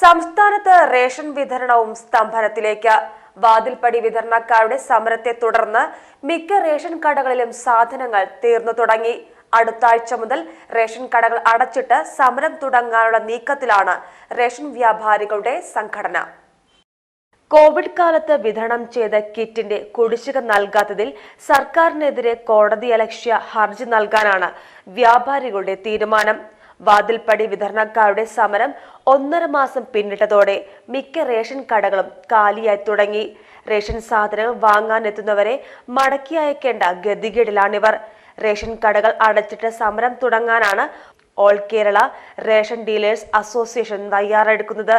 സംസ്ഥാനത്ത് റേഷൻ വിതരണവും സ്തംഭനത്തിലേക്ക്. വാതിൽപ്പടി വിതരണക്കാരുടെ സമരത്തെ തുടർന്ന് മിക്ക റേഷൻ കടകളിലും സാധനങ്ങൾ തീർന്നു തുടങ്ങി. അടുത്ത ആഴ്ച മുതൽ റേഷൻ കടകൾ അടച്ചിട്ട് സമരം തുടങ്ങാനുള്ള നീക്കത്തിലാണ് റേഷൻ വ്യാപാരികളുടെ സംഘടന. കോവിഡ് കാലത്ത് വിതരണം ചെയ്ത കിറ്റിന്റെ കുടിശ്ശിക നൽകാത്തതിൽ സർക്കാരിനെതിരെ കോടതിയലക്ഷ്യ ഹർജി നൽകാനാണ് വ്യാപാരികളുടെ തീരുമാനം. വാതിൽപ്പടി വിതരണക്കാരുടെ സമരം ഒന്നര മാസം പിന്നിട്ടതോടെ മിക്ക റേഷൻ കടകളും കാലിയായി തുടങ്ങി. റേഷൻ സാധനങ്ങൾ വാങ്ങാനെത്തുന്നവരെ മടക്കി അയക്കേണ്ട ഗതികേടിലാണിവർ. റേഷൻ കടകൾ അടച്ചിട്ട് സമരം തുടങ്ങാനാണ് all Kerala ration dealers association തയ്യാറെടുക്കുന്നത്.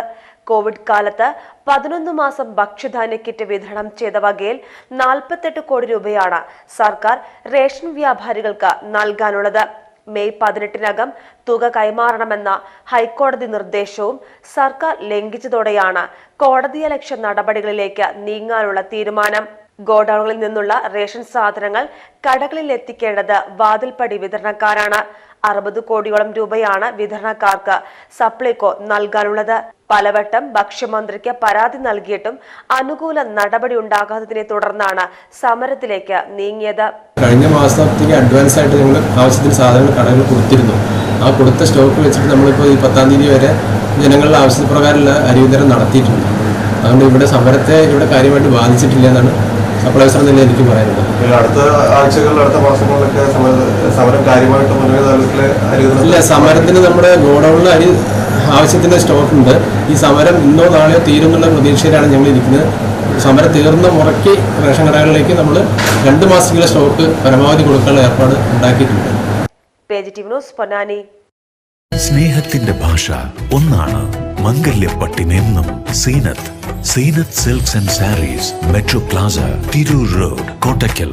Covid കാലത്ത് പതിനൊന്ന് മാസം ഭക്ഷ്യധാന്യ കിറ്റ് വിതരണം ചെയ്ത വകയിൽ നാൽപ്പത്തെട്ട് കോടി രൂപയാണ് സർക്കാർ റേഷൻ വ്യാപാരികൾക്ക് നൽകാനുള്ളത്. മെയ് പതിനെട്ടിനകം തുക കൈമാറണമെന്ന ഹൈക്കോടതി നിർദ്ദേശവും സർക്കാർ ലംഘിച്ചതോടെയാണ് കോടതിയലക്ഷ്യ നടപടികളിലേക്ക് നീങ്ങാനുള്ള തീരുമാനം. ഗോഡൌണുകളിൽ നിന്നുള്ള റേഷൻ സാധനങ്ങൾ കടകളിൽ എത്തിക്കേണ്ടത് വാതിൽപ്പടി വിതരണക്കാരാണ്. അറുപത് കോടിയോളം രൂപയാണ് വിതരണക്കാർക്ക് സപ്ലൈകോ നൽകാനുള്ളത്. പലവട്ടം ഭക്ഷ്യമന്ത്രിക്ക് പരാതി നൽകിയിട്ടും അനുകൂല നടപടി ഉണ്ടാകാത്തതിനെ തുടർന്നാണ് സമരത്തിലേക്ക് നീങ്ങിയത്. കഴിഞ്ഞ മാസത്തിന് അഡ്വാൻസ് ആയിട്ട് ഞങ്ങൾ ആവശ്യത്തിന് സാധനങ്ങൾ കടകളിൽ കൊടുത്തിരുന്നു. ആ കൊടുത്ത സ്റ്റോക്ക് വെച്ചിട്ട് നമ്മളിപ്പോൾ ഈ പത്താം തീയതി വരെ ജനങ്ങളുടെ ആവശ്യപ്രകാരമുള്ള അരി വിതരണം നടത്തിയിട്ടുണ്ട്. അതുകൊണ്ട് ഇവിടെ സമരത്തെ ഇവിടെ കാര്യമായിട്ട് ബാധിച്ചിട്ടില്ല എന്നാണ് സപ്ലൈസർ തന്നെ എനിക്ക് പറയാനുള്ളത് അടുത്ത ആഴ്ചകളിൽ അടുത്ത മാസങ്ങളിലൊക്കെ സമരം കാര്യമായിട്ട് ഇല്ല സമരത്തിന് നമ്മുടെ ഗോഡൗണിൽ അരി ആവശ്യത്തിന് സ്റ്റോക്ക് ഉണ്ട്. ഈ സമരം ഇന്നോ നാളെയോ തീരുമെന്നുള്ള പ്രതീക്ഷയിലാണ് ഞങ്ങൾ ഇരിക്കുന്നത്. സമരം തീർന്ന മുറയ്ക്ക് റേഷൻ കടകളിലേക്ക് നമ്മൾ രണ്ട് മാസത്തിലെ സ്റ്റോക്ക് പരമാവധി കൊടുക്കാനുള്ള ഏർപ്പാട് ഉണ്ടാക്കിയിട്ടുണ്ട്. സ്നേഹത്തിന്റെ ഭാഷ ഒന്നാണ് മംഗല്യപ്പട്ടിനെന്നും Zeenath. Zeenath silks and sarees metro plaza Tirur road Kottakkal